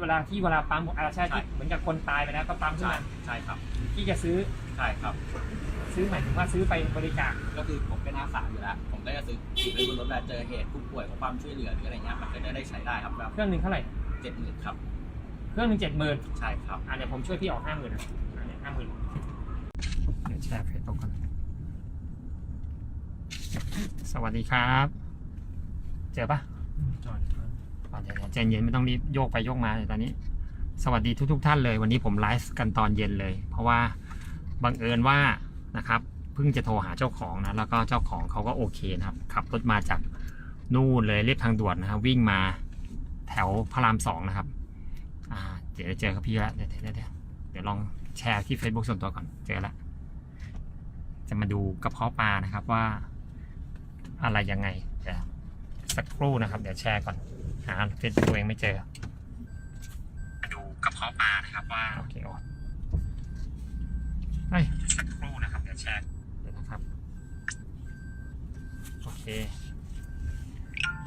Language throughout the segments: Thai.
เวลาที่เวลาปั๊มอาใช่ใช่ที่เหมือนกับคนตายไปแล้วก็ปั๊มขึ้นใช่มาใช่ครับที่จะซื้อใช่ครับ ซื้อหมายถึงว่าซื้อไปบริจาคก็คือผมเป็นอาสาอยู่แล้ว ผมก็จะซื้อติดไว้บนรถเวลาเจอเหตุผู้ป่วยขอความช่วยเหลือหรืออะไรเงี้ยมันก็จะได้ใช้ได้ครับแบบเครื่องหนึ่งเท่าไหร่เจ็ดหมื่นครับ เครื่องหนึ่งเจ็ดหมื่นใช่ครับอะเดี๋ยวผมช่วยพี่ออกห้าหมื่นนะอันนี้ห้าหมื่นเดี๋ยวแชร์เฟซบุ๊กกันสวัสดีครับ เจอปะจอดอะ เดี๋ยวใจเย็นไม่ต้องรีบโยกไปโยกมาเลยตอนนี้ สวัสดีทุกๆทท่านเลย วันนี้ผมไลฟ์กันตอนเย็นเลย เพราะว่าบังเอิญว่านะครับเพิ่งจะโทรหาเจ้าของนะแล้วก็เจ้าของเขาก็โอเคนะครับขับรถมาจากนู่นเลยเรียบทางด่วนนะครับวิ่งมาแถวพระรามสองนะครับเดี๋ยวเจอกับพี่ล้วเดี๋ยวเดี๋ยวเดี๋ยวลองแชร์ที่ Facebook ส่วนตัวก่อนเจอแล้วจะมาดูกระเพาะปลานะครับว่าอะไรยังไงเดี๋ยวสักครู่นะครับ เดี๋ยวแชร์ก่อน หาเฟซตัวเองไม่เจอมาดูกระเพาะปลานะครับว่าโอเคโอ้เฮ้ยสักครู่นะครับเดี๋ยวแชร์เดี๋ยวนะครับ โอเค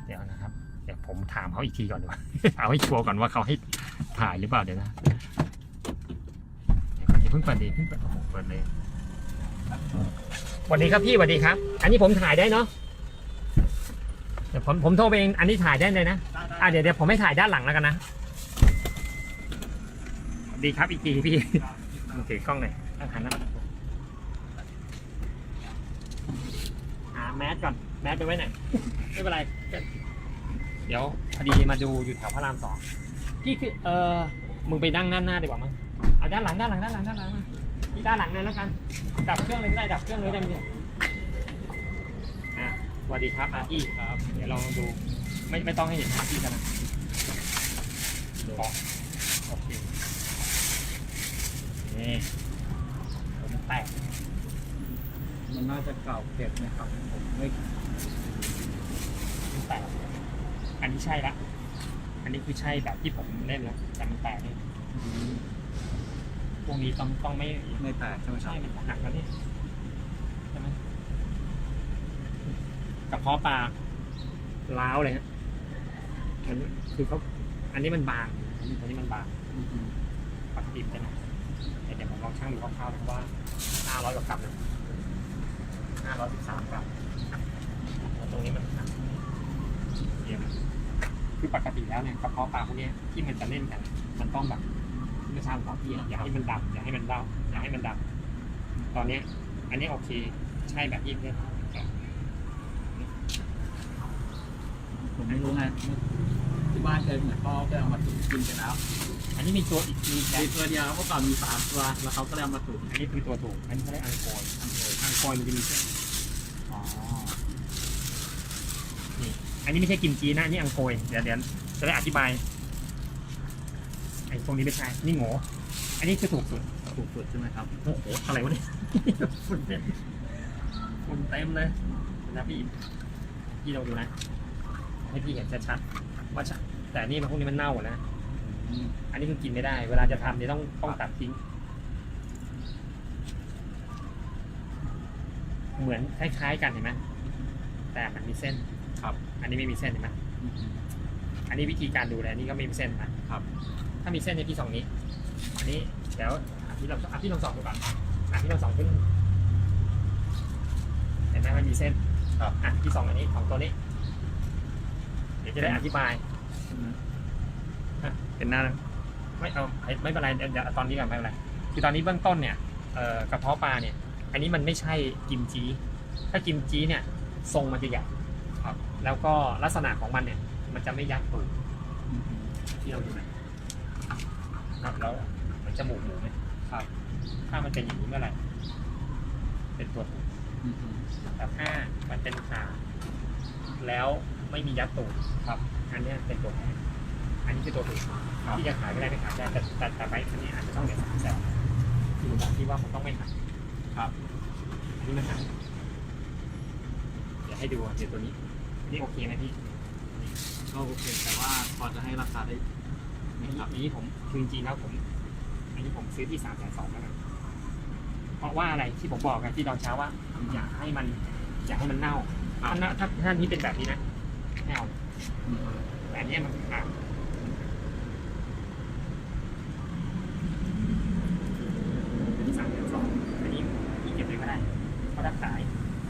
เดี๋ยวนะครับ เดี๋ยวผมถามเขาอีกทีก่อนดีกว่าเอาให้ชัวร์ก่อนว่าเขาให้ถ่ายหรือเปล่าเดี๋ยวนะเดี๋ยวก่อนอย่าเพิ่งเปิดดีเพิ่งเปิดโอ้โหเปิดเลยสวัสดีครับพี่สวัสดีครับ อันนี้ผมถ่ายได้เนาะเดี๋ยวผมผมโทรไปเองอันนี้ถ่ายได้เลยนะ อะเดี๋ยวเดี๋ยวผมให้ถ่ายด้านหลังแล้วกันนะ ดีครับอีกทีพี่มือถือกล้องหน่อยตั้งหันหน้าหาแมสก่อน แมสไปไว้ไหนไม่เป็นไร เดี๋ยวพอดีมาดูอยู่แถวพระรามสองพี่คือเออมึงไปนั่งด้านหน้าดีกว่ามั้งเอาด้านหลังด้านหลังด้านหลังด้านหลังมาที่ด้านหลังเลยแล้วกัน ดับเครื่องเลยก็ได้ดับเครื่องเลยได้ไหมเนี่ยสวัสดีครับอาพี่ครับ เดี๋ยวลองดู ไม่ไม่ต้องให้เห็นหน้าพี่กันนะอ๋อโอเคนี่ผมแตกมันน่าจะเก่าเก็บนะครับผมไม่มันแตกอันนี้ใช่ละ อันนี้คือใช่แบบที่ผมเล่นแล้วแต่มันแตกนี่พวกนี้ต้องต้องไม่ไม่แตกใช่ไหมครัใช่บมันหักแล้วนี่ใช่ไหมกระเพาะปลาล้าวเลยฮะ อันนี้คือเขาอันนี้มันบางอันนี้มันบางปกติเป็นไงเดี๋ยวผมลองชั่งดูคร่าวๆดูว่า500กว่ากรัมนะ513กรัมตรงนี้มันหนักเยี่ยมคือปกติแล้วเนี่ยกระเพาะปลาพวกนี้ที่มันจะเล่นกัน มันต้องแบบไม่ใช่ของพี่อะอย่าให้มันดำอย่าให้มันเล่าอย่าให้มันดำตอนนี้อันนี้โอเค ใช่แบบที่เพื่อนผมไม่รู้ไง บ้านเคยเหมือนพ่อเคยเอามาตุ๋นกินไปแล้ว อันนี้มีตัวอีกมีแบมีบตัวเดียวเมื่อก่อนมีสามตัวแล้วเขาก็เลยเอามาตุ๋นอันนี้คือตัวถูกอันนี้เขาเรียกอังโกยอังโกยอังโกยมันจะมีเส้นอ๋อนี่อันนี้ไม่ใช่กิมจีนะอันนี่อังโกยเดี๋ยวเดี๋ยวจะได้อธิบายไอ้ตรงนี้ไม่ใช่นี่โง่อันนี้คือถูกสุดถูกสุดใช่ไหมครับโอ้โหอะไรวะเนี่ยฝุ่นเต็มฝุ่นเต็มเลยนะพี่พี่ลองดูนะให้พี่เห็นชัดๆ ว่าชัดแต่อันนี่มันพวกนี้มันเน่าหมดแล้วอันนี้คือกินไม่ได้ เวลาจะทำเนี่ยต้องต้องตัดทิ้ง เหมือนคล้ายๆกันเห็นไหมแต่มันมีเส้น ครับ อันนี้ไม่มีเส้นเห็นไหมอันนี้วิธีการดูแลนี่ก็ไม่มีเส้นนะครับ ถ้ามีเส้นในยพี่สองนี้ อันนี้เดี๋ยวอะพี่ลองอะพี่ลองสองดูก่อนอะพี่ลองสองขึ้น เห็นไหมมันมีเส้นครับอะพี่สองอันนี้ของตัวนี้เดี๋ยว จะได้อธิบาย เป็นหน้าไม่เอาไม่ไม่เป็นไรเดี๋ยวเดี๋ยวตอนนี้ก่อนไม่เป็นไรคือตอนนี้เบื้องต้นเนี่ยเอ่อกระเพาะปลาเนี่ย อันนี้มันไม่ใช่กิมจีถ้ากิมจีเนี่ยทรงมันจะใหญ่ครับแล้วก็ลักษณะของมันเนี่ย มันจะไม่ยัดตูดที่เราดูนะครับแล้วมันจมูกหมูไหมครับ ถ้ามันเป็นอย่างนี้เมื่อไหร่เป็นตัวถูกแต่ถ้ามันเป็นขาแล้ว ไม่มียัดตูดครับ อันเนี้ยเป็นตัวแทนอันนี้คือตัวถูกครับ ที่จะขายไม่ได้ไม่ขายได้แต่แต่แต่ไปอันนี้อาจจะต้องเดี๋ยวสามแสนที่ผมบอกที่ว่าผมต้องไม่ขายครับอันนี้มันขายเดี๋ยวให้ดูอะเดี๋ยวตัวนี้นี่โอเคไหมพี่ก็โอเคแต่ว่าพอจะให้ราคาได้ไหมอันนี้ครับอันนี้ผมคือจริงๆแล้วผม อันนี้ผมซื้อที่สามแสนสองแล้วกันเพราะว่าอะไรที่ผมบอกกันที่ตอนเช้าว่า อยากให้มัน อยากให้มันเน่าถ้าเน่าถ้าถ้านี้เป็นแบบนี้นะ แนวแต่นนี้มันสามเดือนสองอันนี้อีกเก็บเลยก็ได้เพราะถ้าขาย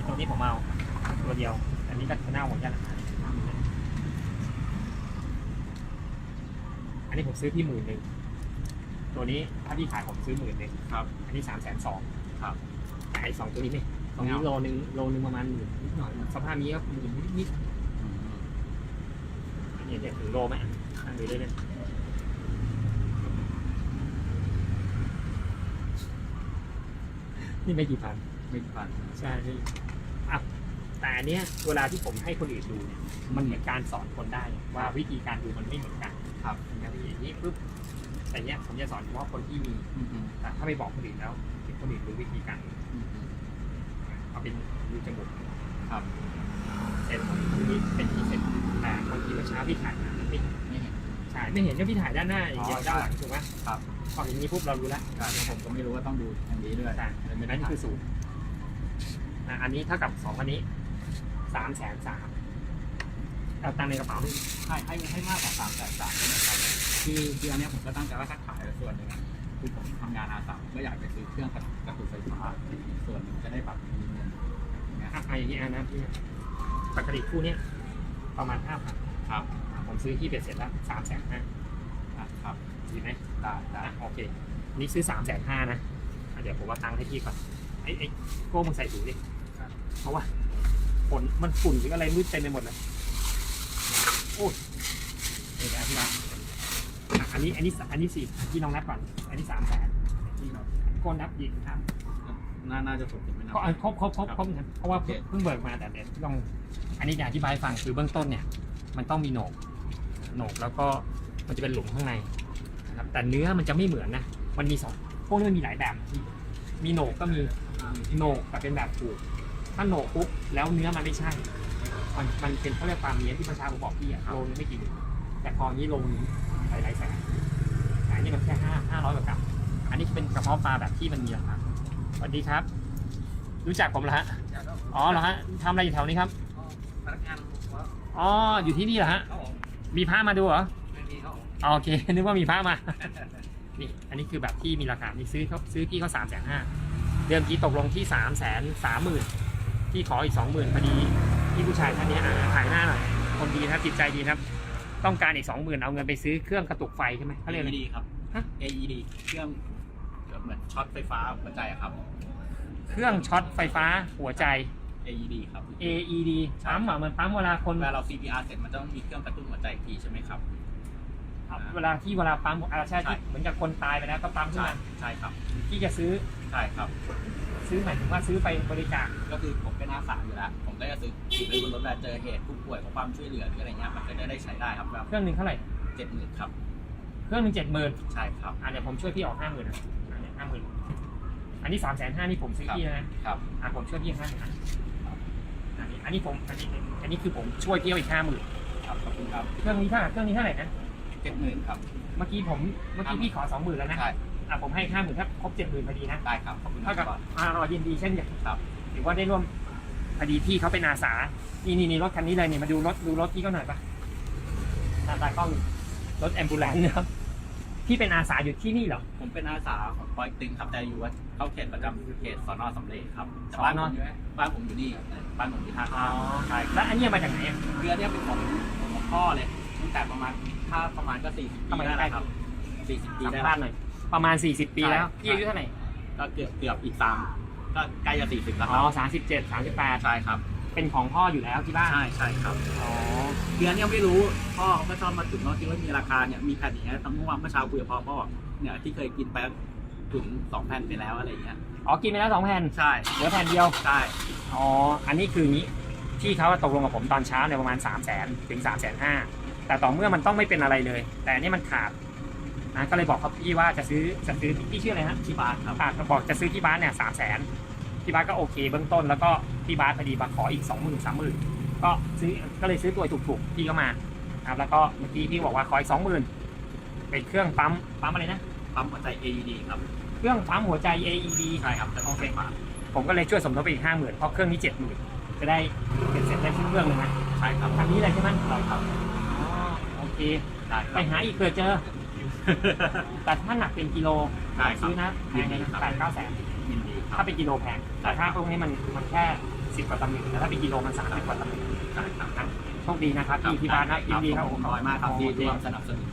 ตัวนี้ผมเอาตัวเดียว อันนี้ก็เน่าหมดยันอันนี้ผมซื้อที่หมื่นหนึ่งตัวนี้ถ้าพี่ขายผมซื้อหมื่นหนึ่งครับ อันนี้สามแสนสองครับไอ้สองตัวนี้นี่ตรงนี้โลนึงโลนึงประมาณหมื่นนิดหน่อยสภาพนี้ก็หมื่นนิด เนี่ยถึงโลไหมอะอะดูด้วยเนี่ยนี่ไม่กี่พัน ไม่พันใช่นี่อะแต่อันเนี้ยเวลาที่ผมให้คนอื่นดูเนี่ย มันเหมือนการสอนคนได้ว่าวิธีการดูมันไม่เหมือนกันครับอย่างนี้อย่างนี้ปุ๊บแต่เนี้ยผมจะสอนเฉพาะคนที่มีอืมอืมแต่ถ้าไม่บอกคนอื่นแล้วคนอื่นรู้วิธีการอืมอืมเอาเป็นดูจมูกครับเซ็นของตรงนี้เป็นที่เซ็นแต่ พี่ถ่ายมามันไม่ไม่เห็นใช่ไม่เห็นก็พี่ถ่ายด้านหน้าอย่างเดียวอ๋อด้านหลังถูกไหมครับ พออย่างนี้ปุ๊บเรารู้แล้วครับแล้วผมก็ไม่รู้ว่าต้องดูอย่างนี้ด้วยแต่เลยไม่ได้นั่นถ่ายคือสูตรอะอันนี้เท่ากับสองอันนี้สามแสนสามเอาตังค์ในกระเป๋าด้วยให้ให้ให้มากกว่าสามแสนสามได้ไหมครับคือคืออันเนี้ยผมก็ตั้งใจว่าถ้าขายส่วนหนึ่งอะคือผมทำงานอาสาก็อยากไปซื้อเครื่องกระกระตุกไฟฟ้าส่วนหนึ่งจะได้ปรับมีเงินอย่างเงี้ย อะเอาอย่างนี้อะนะพี่ปกติคู่เนี้ยประมาณห้าพัน ครับ ผมซื้อที่เป็ดเสร็จแล้วสามแสนห้าอะครับดีไหมได้ได้อะโอเค นี่ซื้อสามแสนห้านะอะเดี๋ยวผมว่าตังค์ให้พี่ก่อนไอ้ไอ้โก้มึงใส่ถุงดิเพราะว่าฝนมันฝุ่นหรืออะไรมืดเต็มไปหมดเลยโอ้ยนี่นะพี่นะอะอันนี้อันนี้อันนี้สี่พี่น้องนับก่อน อันนี้สามแสนพี่น้องโก้นับอีกครับน่าน่าจะผมจะไม่นับก็เอาครบครบครบครบนะเพราะว่าโอเคเพิ่งเบิกมาแต่เดี๋ยวต้องอันนี้อยากอธิบายให้ฟังคือเบื้องต้นเนี่ย มันต้องมีโหนกโหนกแล้วก็มันจะเป็นหลุมข้างในนะครับแต่เนื้อมันจะไม่เหมือนนะ มันมีสองพวกนี้มันมีหลายแบบที่มีโหนกก็มีโหนกแต่เป็นแบบผูกถ้าโหนกปุ๊บแล้วเนื้อมันไม่ใช่ มันมันเป็นเขาเรียกความเนี้ยที่ประชาผมบอกพี่อะโลนึงไม่กี่หมื่นแต่พอนี้โลนึงหลายหลายแสนอันนี้มันแค่ห้าห้าร้อยกว่ากรัมอันนี้เป็นกระเพาะปลาแบบที่มันมีราคาสวัสดีครับ รู้จักผมเหรอฮะ อ๋อเหรอฮะทำอะไรอยู่แถวนี้ครับ อ๋ออยู่ที่นี่เหรอฮะเขาบอกมีพระมาดูเหรอไม่มีเขาบอกอ๋อโอเค นึกว่ามีพระมา นี่อันนี้คือแบบที่มีราคานี่ซื้อเขาซื้อพี่เขาสามแสนห้าเดิมทีตกลงที่สามแสนสามหมื่นพี่ขออีกสองหมื่นพอดีพี่ผู้ชายท่านนี้อะถ่ายหน้าหน่อยคนดีนะครับจิตใจดีนะครับ ต้องการอีกสองหมื่นเอาเงินไปซื้อเครื่องกระตุกไฟใช่ไหมเขาเรียกอะไร AED ครับ ฮะ AED เครื่องเหมือนช็อตไฟฟ้าหัวใจอะครับ เครื่องช็อตไฟฟ้าหัวใจ AED ครับ AED ปั๊มเหรอเหมือนปั๊มเวลาคน เวลาเรา CPR เสร็จมันต้องมีเครื่องกระตุ้นหัวใจอีกทีใช่ไหมครับ เวลาที่เวลาปั๊มอ่าใช่ใช่ที่เหมือนกับคนตายไปแล้วก็ปั๊มขึ้นใช่มาใช่ครับ ที่จะซื้อ ใช่ครับ ซื้อหมายถึงว่าซื้อไปบริจาค ก็คือผมเป็นอาสาอยู่แล้ว ผมก็จะซื้อติดไว้บนรถเวลาเจอเหตุผู้ป่วยขอความช่วยเหลือหรืออะไรเงี้ย มันก็จะได้ใช้ได้ครับแบบเครื่องหนึ่งเท่าไหร่เจ็ดหมื่นครับ เครื่องหนึ่งเจ็ดหมื่นใช่ครับอะเดี๋ยวผมช่วยพี่ออกห้าหมื่นนะห้าหมื่นอันนี้สามแสนห้านี่ผมซื้อพี่นะครับ อะผมช่วยพี่ห้าหมื่น อันนี้อันนี้ผมอันนี้อันนี้คือผมช่วยพี่เอาอีกห้าหมื่นครับขอบคุณครับเครื่องนี้เท่าไหร่เครื่องนี้เท่าไหร่นะเจ็ดหมื่นครับ เมื่อกี้ผมเมื่อกี้พี่ขอสองหมื่นแล้วนะใช่อะผมให้ห้าหมื่นถ้าครบเจ็ดหมื่นพอดีนะได้ครับขอบคุณคเท่ากับรับอ่ารอยินดีเช่นกันครับถือว่าได้ร่วมพอดีพี่เขาเป็นอาสานี่นี่นี่รถคันนี้เลยนี่มาดูรถดูรถพี่เขาหน่อยปะหน้าตากล้องรถแอมบูเลนนะครับพี่เป็นอาสาอยู่ที่นี่เหรอผมเป็นอาสาของปอยตึงครับแต่อยู่ว่า เข้าเขตประจำเขตสอนอสำเร็จครับแต่บ้านผมอยู่บ้านผมอยู่นี่บ้านผมอยู่ท่าข้ามใช่แล้วอันเนี้ยมาจากไหนอะเรือเนี่ยเป็นของของพ่อเลยตั้งแต่ประมาณถ้าประมาณก็สี่สิบปีทำไมได้ใกล้แล้วครับสี่สิบปีสัมได้ภาแล้ษว ณ์หน่อย ประมาณ 40 ปีแล้วใช่ พี่อายุเท่าไหร่ ก็เกือบเกือบอีกสามก็ใกล้จะสี่สิบแล้วคอ๋รัอบสามสิบเจ็ดสามสิบแปดใช่ครับเป็นของพ่ออยู่แล้วที่บ้าน ใช่ใช่ครับอ๋อ เรือเนี่ยไม่รู้พ่อเขาก็ชอบมาถึงเนาะคิดว่ามีราคาเนี่ยมีแผ่นอย่างเงี้ยตั้งเมื่อวานเมื่อเช้าคุยกับพ่อพ่อบอกเนี่ยที่เคยกินไป ถึงสองแผ่นไปแล้วอะไรอย่างเงี้ยอ๋อกินไปแล้วสองแผ่นใช่เหลือแผ่นเดียวใช่อ๋ออันนี้คืออย่างนี้ที่เขาตกลงกับผมตอนเช้าเนี่ยประมาณ 3 0 0 0 0 0ถึง3 5 0 0 0แต่ต่อเมื่อมันต้องไม่เป็นอะไรเลย แต่อันนี้มันขาดนะก็เลยบอกเขาพี่ว่าจะซื้อจะซื้อพี่ชื่ออะไรฮะที่บ้านครับขาดก็บอกจะซื้อที่บ้านเนี่ยสามแสนที่บ้านก็โอเคเบื้องต้นแล้วก็ที่บ้านพอดีมาขออีกสองหมื่นสามหมื่นก็ซื้อก็เลยซื้อตัวถูกๆพี่ก็มาครับแล้วก็เมื่อกี้พี่บอกว่าขออีกสองหมื่นเป็นเครื่องปั๊มปั๊มอะไรนะปั๊มหัวใจ AED ครับ เครื่องปั๊มหัวใจ AED ใช่ครับจะต้องไฟฟ้าผมก็เลยช่วยสมทบไปอีกห้าหมื่นเพราะเครื่องนี้เจ็ดหมื่นจะได้เป็นเสร็จได้ทุกเครื่องเลยนะใช่ครับทางนี้เลยใช่ไหมใช่ครับอ๋อโอเคได้คไปรับหาอีกเผื่อเจอ แต่ถ้าหนักเป็นกิโลได้ครับซื้อนะแพงเลยนะแปดเก้าแสนยินดีครัถ้าบเป็นกิโลแพงแต่ถ้าพวกนี้มันมันแค่สิบกว่าตำแหน่งแต่ถ้าเป็นกิโลมันสามสิบกว่าตำแหน่งใช่ครับโชคดีนะครับที่ที่บ้านนะยินดีครับผมน้อยมากครับที่ร่วมสนับสนุน AED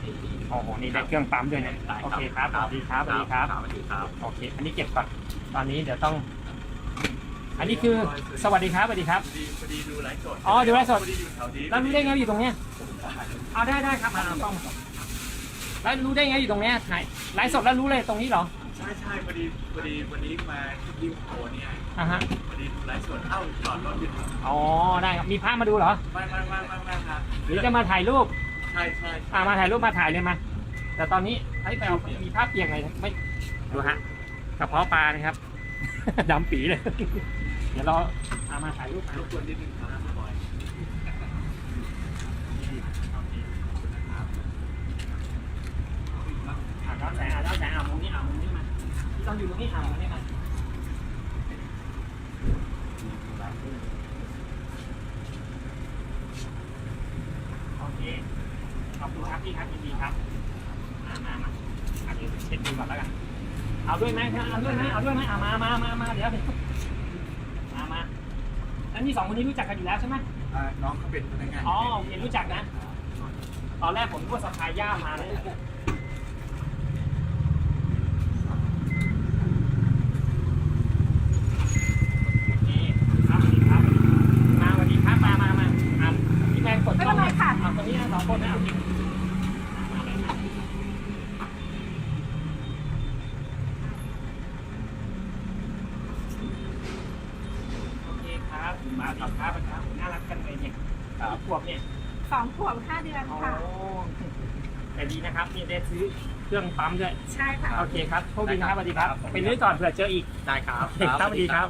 โอ้โห นี่ได้เครื่องปั๊มด้วยนะได้โอเคครับสวัสดีครับสวัสดีครับ สวัสดีครับ โอเค อันนี้เก็บก่อน ตอนนี้เดี๋ยวต้อง อันนี้คือ สวัสดีครับ สวัสดีครับ พอดีพอดีดูไลฟ์สดอ๋อดูไลฟ์สด พอดีอยู่แถวนี้แล้วรู้ได้ไงว่าอยู่ตรงเนี้ยเอาได้ได้ครับมาเอาต้องแล้วรู้ได้ไงอยู่ตรงเนี้ยไหนไลฟ์สดแล้วรู้เลยตรงนี้เหรอ ใช่ใช่พอดีพอดีวันนี้มาที่โคเนี่ยอ่าฮะ พอดีดูไลฟ์สดเอ้าจอดรถอยู่แถวอ๋อ ได้ครับ มีภาพมาดูเหรอ ไม่ไม่ไม่ไม่ไม่ครับหรือจะมาถ่ายรูป ใช่ใช่อ่ามาถ่ายรูปมาถ่ายเลยมา แต่ตอนนี้ไอ้ยไปเอามีภาพเปียกไงไม่ดูฮะกระเพาะปลานะครับ ดำปีเลย เดี๋ยวเราเอามาถ่ายรูปมารบกวนนิดนึงครับบอย อ่าแล้วแสงอ่าแล้วแสงอ่ามุมนี้อ่ามุมนี้มาที่ต้องอยู่ตรงนี้อ่ามุมนี้มาโอเคขอบคุณครับพี่ครับยินดีครับมามามาอันนี้เช็ดดูก่อนแล้วกัน เอาด้วย ไหมเอาด้วยไหมเอาด้วยไหมเอามามามามาเดี๋ยวเดี๋ยวมามาแล้วนี่สองคนนี้รู้จักกันอยู่แล้วใช่ไหมอ่าน้องเขาเป็นพนักงานอ๋อโอเครู้จักนะ ตอนแรกผมพูดสะพายย่ามมาเลยโอเคครับสวัสดีครับ มาสวัสดีครับ มามามาอะพี่แมนกดกล้อง ไม่เป็นไรค่ะ อ่ตรงนี้นะสองคนนะเอาพี่มาเลยมาโอเคครับ มาครับอาจารย์น่ารักกันเลยเนี่ยครับขวบเนี่ยสองขวบห้าเดือนโอ้ค่ะ แต่ดีนะครับนี่ได้ซื้อเครื่องปั๊มด้วยใช่ค่ะ โอเคครับโชคดีนะครับสวัสดีครับครับไปลื้อก่อนเผื่อเจออีกได้ครับโอเคครับสวัสดีครับ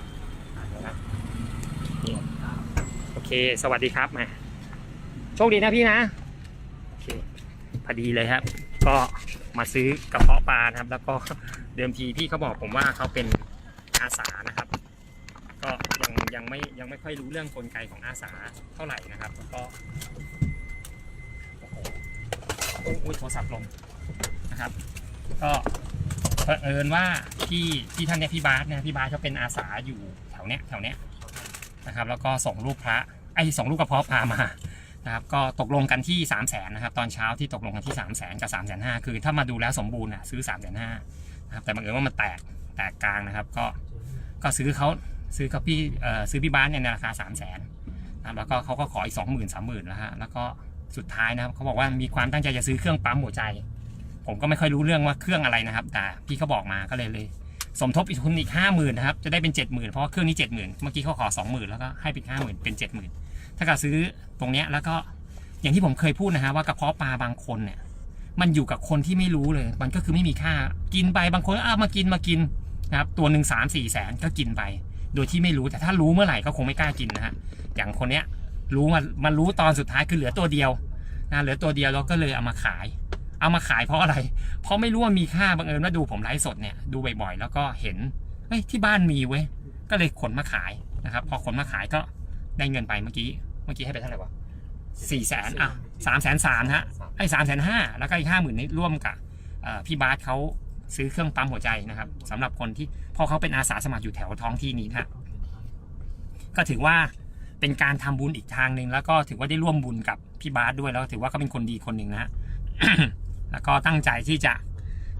โอเค สวัสดีครับมาโชคดีนะพี่นะโอเคพอดีเลยครับ ก็มาซื้อกระเพาะปลานะครับ แล้วก็เดิมทีพี่เขาบอกผมว่าเขาเป็นอาสานะครับ ก็ ยังไม่ยังไม่ค่อยรู้เรื่องกลไกของอาสาเท่าไหร่นะครับแล้วก็โอ้โหโอ้โหโทรศัพท์ลงนะครับ ก็เผอิญว่าพี่พี่ท่านเนี่ยพี่บาสเนี่ยพี่บาสเขาเป็นอาสาอยู่แถวเนี้ยแถวเนี้ยนะครับ แล้วก็ส่งรูปพระไอ้ส่งรูปกระเพาะปลามานะครับก็ตกลงกันที่ 3 0 0แสนนะครับตอนเช้าที่ตกลงกันที่ 3 0 0แสนกับ3 5 0 0 0คือถ้ามาดูแล้วสมบูรณ์อะซื้อ3 5 0 0 0นะครับแต่บังเอิญว่ามันแตกแตกกลางนะครับ ก็ก็ซื้อเขา ซื้อกับพี่ซื้อพี่บ้าสเนี่ยในราคา3 0 0แสนนะแล้วก็เขาก็ขออีก2 0 0 0 0 3 0,000แล้วฮะแล้วก็สุดท้ายนะครับเขาบอกว่ามีความตั้งใจจะซื้อเครื่องปั๊มหัวใจ ผมก็ไม่ค่อยรู้เรื่องว่าเครื่องอะไรนะครับ แต่พี่เขาบอกมาก็เลยเลย สมทบอีกทุนอีกห้าหมื่นนะครับจะได้เป็นเจ็ดหมื่นเพราะเครื่องนี้เจ็ดหมื่นเมื่อกี้เขาขอสองหมื่นแล้วก็ให้เป็นห้าหมื่นเป็นเจ็ดหมื่นถ้าเกิดซื้อตรงเนี้ยแล้วก็อย่างที่ผมเคยพูดนะฮะว่ากระเพาะปลาบางคนเนี่ย มันอยู่กับคนที่ไม่รู้เลย มันก็คือไม่มีค่ากินไปบางคนอ้าวมากินมากินนะครับตัวหนึ่งสามสี่แสนก็กินไป โดยที่ไม่รู้แต่ถ้ารู้เมื่อไหร่ก็คงไม่กล้ากินนะฮะอย่างคนเนี้ยรู้มามันรู้ตอนสุดท้ายคือเหลือตัวเดียวนะเหลือตัวเดียวแล้วก็เลยเอามาขาย เอามาขายเพราะอะไร เพราะไม่รู้ว่ามีค่าบังเอิญว่าดูผมไลฟ์สดเนี่ยดูบ่อยๆ แล้วก็เห็นเฮ้ยที่บ้านมีเว้ยก็เลยขนมาขายนะครับพอขนมาขายก็ได้เงินไปเมื่อกี้เมื่อกี้ให้ไปเท่าไหร่วะสี่แสนอะสามแสนสามฮะไอ้สามแสนห้าแล้วก็อีกห้าหมื่นนี้ร่วมกับพี่บาสเขา ซื้อเครื่องปั๊มหัวใจนะครับสำหรับคนที่พอเขาเป็นอาสาสมัครอยู่แถวท้องที่นี้นะฮะก็ถือว่าเป็นการทำบุญอีกทางหนึ่งแล้วก็ถือว่าได้ร่วมบุญกับพี่บาสด้วยแล้วถือว่าเขาเป็นคนดีคนหนึ่งนะฮะแล้วก็ตั้งใจที่จะ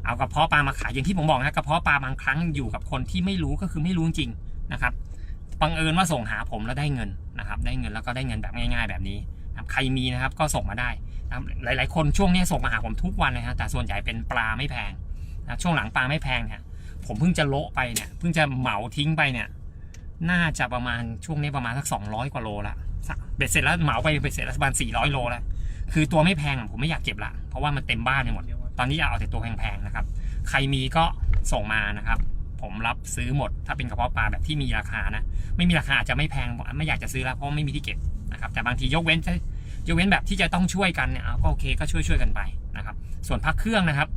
เอากระเพาะปลามาขายอย่างที่ผมบอกนะกระเพาะปลาบางครั้งอยู่กับคนที่ไม่รู้ก็คือไม่รู้จริงนะครับบังเอิญว่าส่งหาผมแล้วได้เงินนะครับ ได้เงินแล้วก็ได้เงินแบบง่าย ๆ แบบนี้ใครมีนะครับก็ส่งมาได้หลาย ๆ คนช่วงนี้ส่งมาหาผมทุกวันเลยฮะแต่ส่วนใหญ่เป็นปลาไม่แพง นะช่วงหลังปลาไม่แพงเนี่ยผมเพิ่งจะโละไปเนี่ยเพิ่งจะเหมาทิ้งไปเนี่ย น่าจะประมาณช่วงนี้ประมาณสักสองร้อยกว่าโลละเบ็ดเสร็จแล้วเหมาไปเบ็ดเสร็จแล้วประมาณสี่ร้อยโลแล้วคือตัวไม่แพงผมไม่อยากเก็บละเพราะว่ามันเต็มบ้านไปหมด ตอนนี้อยากเอาแต่ตัวแพงๆนะครับ ใครมีก็ส่งมานะครับ ผมรับซื้อหมด ถ้าเป็นกระเพาะปลาแบบที่มีราคานะ ไม่มีราคาอาจจะไม่แพงไม่อยากจะซื้อแล้วเพราะไม่มีที่เก็บนะครับ แต่บางทียกเว้นยกเว้นแบบที่จะต้องช่วยกันเนี่ยก็โอเคก็ช่วยช่วยๆกันไปนะครับ ส่วนพักเครื่องนะครับ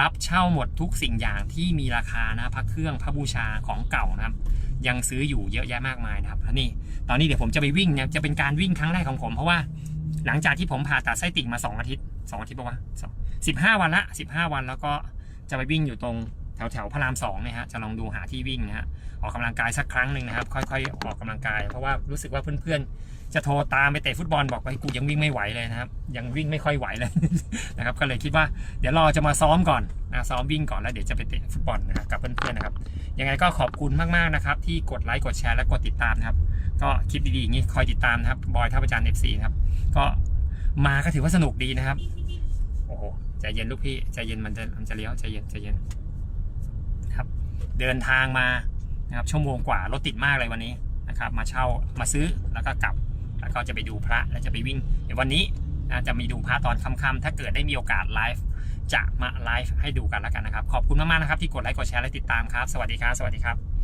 รับเช่าหมดทุกสิ่งอย่างที่มีราคานะพักเครื่องพระบูชาของเก่านะครับ ยังซื้ออยู่เยอะแยะมากมายนะครับแล้วนี่ตอนนี้เดี๋ยวผมจะไปวิ่งเนี่ยจะเป็นการวิ่งครั้งแรกของผมเพราะว่า หลังจากที่ผมผ่าตัดไส้ติ่งมาสองอาทิตย์สองอาทิตย์ปะวะสิบห้าวันละสิบห้าวันแล้วก็จะไปวิ่งอยู่ตรงแถวแถวพระรามสองเนี่ยฮะจะลองดูหาที่วิ่งนะฮะออกกำลังกายสักครั้งหนึ่งนะครับ ค่อยๆ ออกกำลังกาย เพราะว่ารู้สึกว่าเพื่อนๆ จะโทรตามไปเตะฟุตบอลบอกว่ากูยังวิ่งไม่ไหวเลยนะครับ ยังวิ่งไม่ค่อยไหวเลยนะครับ ก็เลยคิดว่าเดี๋ยวรอจะมาซ้อมก่อนนะซ้อมวิ่งก่อนแล้วเดี๋ยวจะไปเตะฟุตบอลนะครับกับเพื่อนๆนะครับ ยังไงก็ขอบคุณมากๆนะครับ ที่กดไลค์กดแชร์และกดติดตามนะครับ ก็คลิปดีๆอย่างนี้คอยติดตามนะครับบอยท่าประจันเอฟซีครับ ก็มาก็ถือว่าสนุกดีนะครับโอ้โหใจเย็นลูกพี่ใจเย็นมันจะมันจะเลี้ยวใจเย็นใจเย็นครับ เดินทางมานะครับชั่วโมงกว่ารถติดมากเลยวันนี้นะครับ มาเช่ามาซื้อแล้วก็กลับ แล้วก็จะไปดูพระแล้วจะไปวิ่งเดี๋ยววันนี้นะจะมีดูพระตอนค่ำๆถ้าเกิดได้มีโอกาสไลฟ์จะมาไลฟ์ให้ดูกันแล้วกันนะครับ ขอบคุณมากๆนะครับที่กดไลค์กดแชร์และติดตามครับ สวัสดีครับ สวัสดีครับ